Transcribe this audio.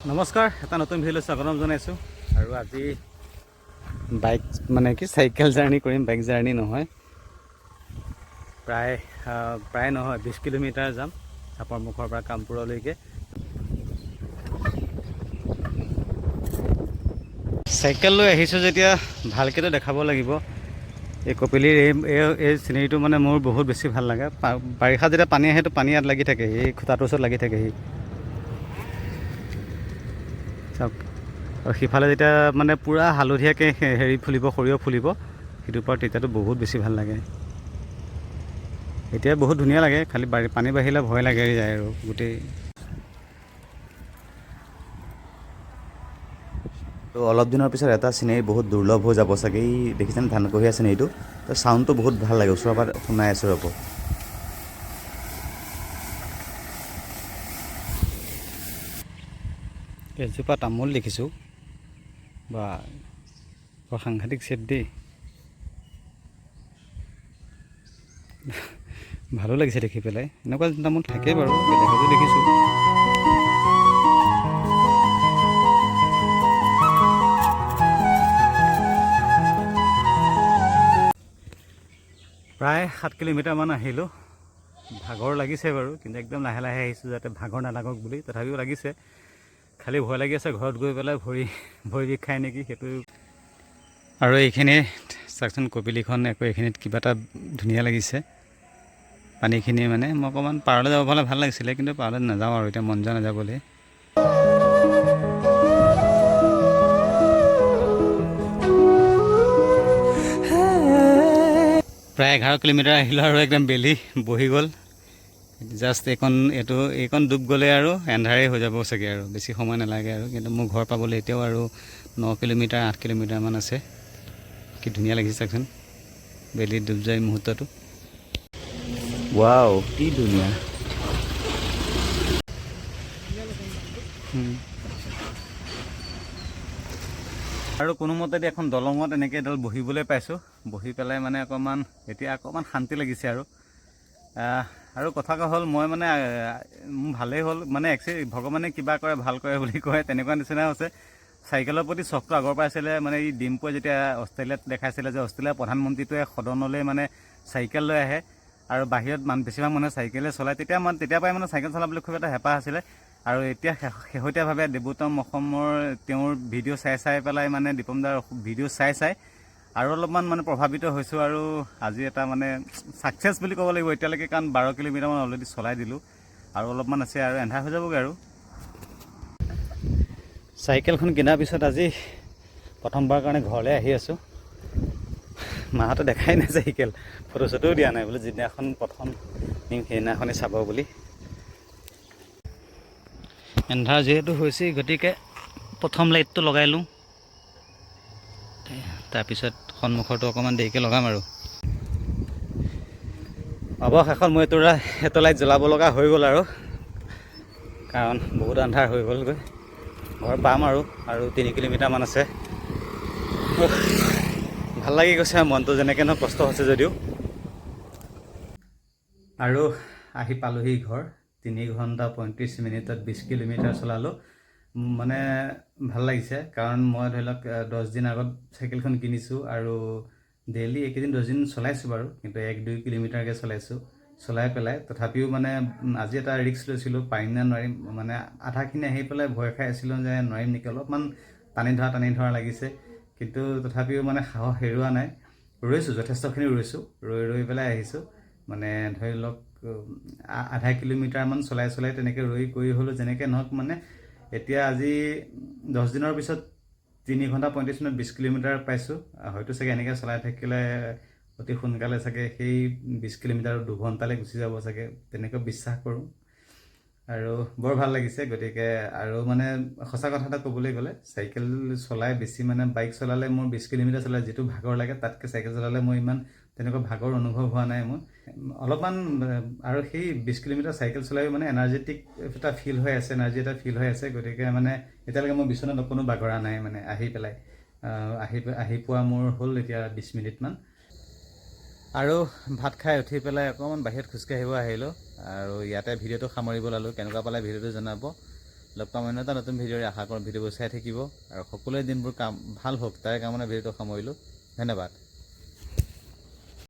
নমস্কাৰ এটা নতুন ভিডিঅ'লৈ স্বাগতম জনাইছোঁ। আৰু আজি বাইক মানে কি চাইকেল জাৰ্ণি কৰিম বাইক জাৰ্ণি নহয়। প্ৰায় আহ, প্ৰায় নহয় বিছ কিলোমিটাৰ যাম চাপৰ মুখৰ পৰা কামপুৰলৈকে। চাইকেল লৈ আহিছোঁ যেতিয়া ভালকৈতো দেখাব লাগিব। এই কপিলিৰ এই এই- চিনেৰীটো মানে মোৰ বহুত বেছি ভাল লাগে। বাৰিষা যেতিয়া পানী আহেতো পানী ইয়াত লাগি থাকে এই খুটাটোৰ ওচৰত লাগি থাকেহি। চাওক। সিফালে যেতিয়া মানে পূৰা হালধীয়াকৈ হেৰি ফুলিব সৰিয়হ ফুলিব সেইটোৰ পৰা তেতিয়াতো বহুত বেছি ভাল লাগে। এতিয়া বহুত ধুনীয়া লাগে খালি বাঢ়ি পানী বাঢ়িলে ভয় লাগে যায় আৰু গোটেই। তো অলপ দিনৰ পিছত এটা চিনেৰী বহুত দুৰ্লভ হৈ যাব চাগে। এই দেখিছেনে ধানকহীয়া চিনেৰীটো? তো চাউণ্ডটো বহুত ভাল লাগে ওচৰৰ পৰা শুনাই আছোঁ ৰ'ব। এজোপা তামোল দেখিছোঁ বা বৰ সাংঘাতিক চেট দেই। ভালো লাগিছে দেখি পেলাই। এনেকুৱা তামোল থাকেই বাৰু বেলেগতো দেখিছোঁ। প্ৰায় সাত কিলোমিটাৰমান আহিলোঁ। ভাগৰ লাগিছে বাৰু কিন্তু একদম লাহে লাহে আহিছোঁ যাতে ভাগৰ নালাগক বুলি। তথাপিও লাগিছে। খালি ভয় লাগি আছে, ঘৰত গৈ পেলাই ভৰি ভৰি বিষ খায় নেকি সেইটো। আৰু এইখিনি চাওকচোন, কপিলিখন আকৌ এইখিনিত কিবা এটা ধুনীয়া লাগিছে। পানীখিনি মানে মই অকণমান পাৰলৈ যাব পালে ভালো লাগিছিলে, কিন্তু পাৰলৈ নাযাওঁ আৰু, এতিয়া মন যোৱা নাযাবলৈ প্ৰায় এঘাৰ কিলোমিটাৰ আহিলোঁ আৰু একদম বেলি বহি গ'ল। জাষ্ট এইকণ এইটো এইকণ ডুব গ'লে আৰু এন্ধাৰেই হৈ যাব চাগে আৰু বেছি সময় নালাগে আৰু। কিন্তু মোৰ ঘৰ পাবলৈ এতিয়াও আৰু ন কিলোমিটাৰ আঠ কিলোমিটাৰমান আছে। কি ধুনীয়া লাগিছে চাওকচোন বেলিত ডুব যায় মুহূৰ্তটো। ৱাও কি ধুনীয়া। আৰু কোনোমতেদি এখন দলঙত এনেকৈ এডাল বহিবলৈ পাইছোঁ। বহি পেলাই মানে অকণমান এতিয়া অকণমান শান্তি লাগিছে আৰু। আৰু কথা হ'ল মই মানে মোৰ ভালেই হ'ল। মানে একচুৱেলি ভগৱানে কিবা কৰে ভাল কৰে বুলি কয় তেনেকুৱা নিচিনা হৈছে। চাইকেলৰ প্ৰতি চখটো আগৰ পৰাই আছিলে মানে এই ডিম্পুৱে যেতিয়া অষ্ট্ৰেলিয়াত দেখাইছিলে যে অষ্ট্ৰেলিয়াৰ প্ৰধানমন্ত্ৰীটোৱে সদনলৈ মানে চাইকেল লৈ আহে আৰু বাহিৰত মান বেছিভাগ মানুহে চাইকেলে চলায় তেতিয়া মানে তেতিয়াৰ পৰাই মানে চাইকেল চলাবলৈ খুব এটা হেঁপাহ আছিলে। আৰু এতিয়া শেহতীয়াভাৱে দেৱোত্তম অসমৰ তেওঁৰ ভিডিঅ' চাই চাই পেলাই মানে দীপম দাৰ ভিডিঅ' চাই চাই আৰু অলপমান মানে প্ৰভাৱিত হৈছোঁ আৰু আজি এটা মানে ছাকচেছ বুলি ক'ব লাগিব। এতিয়ালৈকে কাৰণ বাৰ কিলোমিটাৰমান অলৰেডি চলাই দিলোঁ। আৰু অলপমান আছে আৰু এন্ধাৰ হৈ যাবগৈ আৰু। চাইকেলখন কিনাৰ পিছত আজি প্ৰথমবাৰৰ কাৰণে ঘৰলৈ আহি আছোঁ। মাহঁতে দেখাই নাই চাইকেল। ফটো চটোও দিয়া নাই বোলে যিদিনাখন প্ৰথম নিম সেইদিনাখনেই চাব বুলি। এন্ধাৰ যিহেতু হৈছেই গতিকে প্ৰথম লাইটটো লগাই লওঁ। তাৰপিছত সন্মুখৰটো অকণমান দেৰিকৈ লগাম আৰু। অৱশেষত মই এইটো ৰা- এইটো লাইট জ্বলাব লগা হৈ গ'ল আৰু। কাৰণ বহুত আন্ধাৰ হৈ গ'লগৈ। ঘৰ পাম আৰু আৰু তিনি কিলোমিটাৰমান আছে। ভাল লাগি গৈছে মনটো যেনেকৈ নহয় কষ্ট হৈছে যদিও। আৰু আহি পালোহি ঘৰ। তিনি ঘণ্টা পঁয়ত্ৰিছ মিনিটত বিছ কিলোমিটাৰ চলালোঁ। মানে ভাল লাগিছে। কাৰণ মই ধৰি লওক আহ, দহ দিন আগত চাইকেলখন কিনিছোঁ আৰু ডেইলি এইকেইদিন দহ দিন চলাইছোঁ বাৰু কিন্তু এক দুই কিলোমিটাৰকৈ চলাইছোঁ। চলাই পেলাই তথাপিও মানে আজি এটা ৰিস্ক লৈছিলোঁ পাৰিম নে নোৱাৰিম মানে আধাখিনি আহি পেলাই ভয় খাই আছিলোঁ যে নোৱাৰিম নেকি অলপমান টানি ধৰা টানি ধৰা লাগিছে। কিন্তু তথাপিও মানে সাহস হেৰুৱা নাই। ৰৈছোঁ যথেষ্টখিনি ৰৈছোঁ ৰৈ ৰৈ পেলাই আহিছোঁ। মানে ধৰি লওক আধা কিলোমিটাৰমান চলাই চলাই তেনেকৈ ৰৈ কৰি হ'লেও যেনেকৈ নহওক মানে এতিয়া আজি দহ দিনৰ পিছত তিনি ঘণ্টা পঁয়ত্ৰিছ মিনিট বিছ কিলোমিটাৰ পাইছোঁ। হয়তো চাগে এনেকৈ চলাই থাকিলে অতি সোনকালে চাগে সেই বিছ কিলোমিটাৰ দুঘণ্টালৈ গুচি যাব চাগে তেনেকৈ বিশ্বাস কৰোঁ। আৰু বৰ ভাল লাগিছে গতিকে আৰু মানে সঁচা কথা এটা ক'বলৈ গ'লে চাইকেল চলাই বেছি মানে বাইক চলালে মোৰ বিছ কিলোমিটাৰ চলাই যিটো ভাগৰ লাগে তাতকৈ চাইকেল চলালে মোৰ ইমান তেনেকুৱা ভাগৰ অনুভৱ হোৱা নাই মোৰ। অলপমান আৰু সেই বিছ কিলোমিটাৰ চাইকেল চলাইও মানে এনাৰ্জেটিক এটা ফিল হৈ আছে এনাৰ্জি এটা ফিল হৈ আছে। গতিকে মানে এতিয়ালৈকে মোৰ বিচনাত অকণো বাগৰা নাই মানে আহি পেলাই। আহ, আহি পোৱা মোৰ হ'ল এতিয়া বিছ মিনিটমান। আৰু ভাত খাই উঠি পেলাই অকণমান বাহিৰত খোজকাঢ়িব আহিলোঁ। আৰু ইয়াতে ভিডিঅ'টো সামৰিব ল'লোঁ কেনেকুৱা পালে ভিডিঅ'টো জনাব? লগ পাম অন্য এটা নতুন ভিডিঅ'ৰে। আশা কৰোঁ ভিডিঅ'বোৰ চাই থাকিব। আৰু সকলোৱে দিনবোৰ কাম ভাল হওক। তাৰে কামনা ভিডিঅ'টো সামৰিলোঁ। ধন্যবাদ।